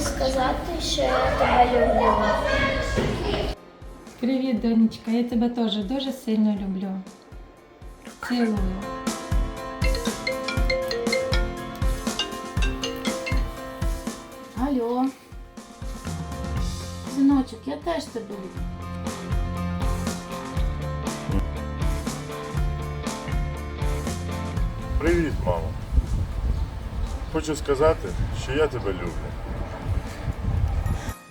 сказати, що я тебе люблю. Привіт, донечка, я тебе теж дуже сильно люблю. Цілую. Алло. Синочок, я теж тебе люблю. Хочу сказати, що я тебе люблю.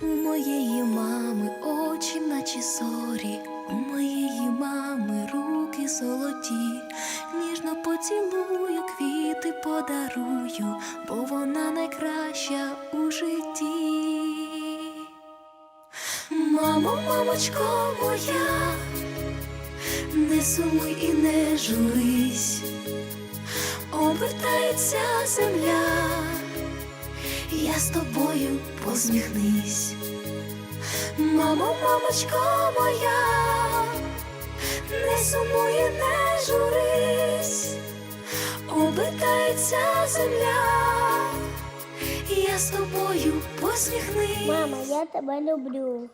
У моєї мами очі, наче зорі, у моєї мами руки золоті, ніжно поцілую, квіти подарую, бо вона найкраща у житті. Мамо, мамочко моя, не сумуй і не журись, обертається земля я з тобою посміхнись. Мамо, мамочко моя, не сумуй, і не журись, обертається земля, я з тобою посміхнись. Мама, я тебе люблю.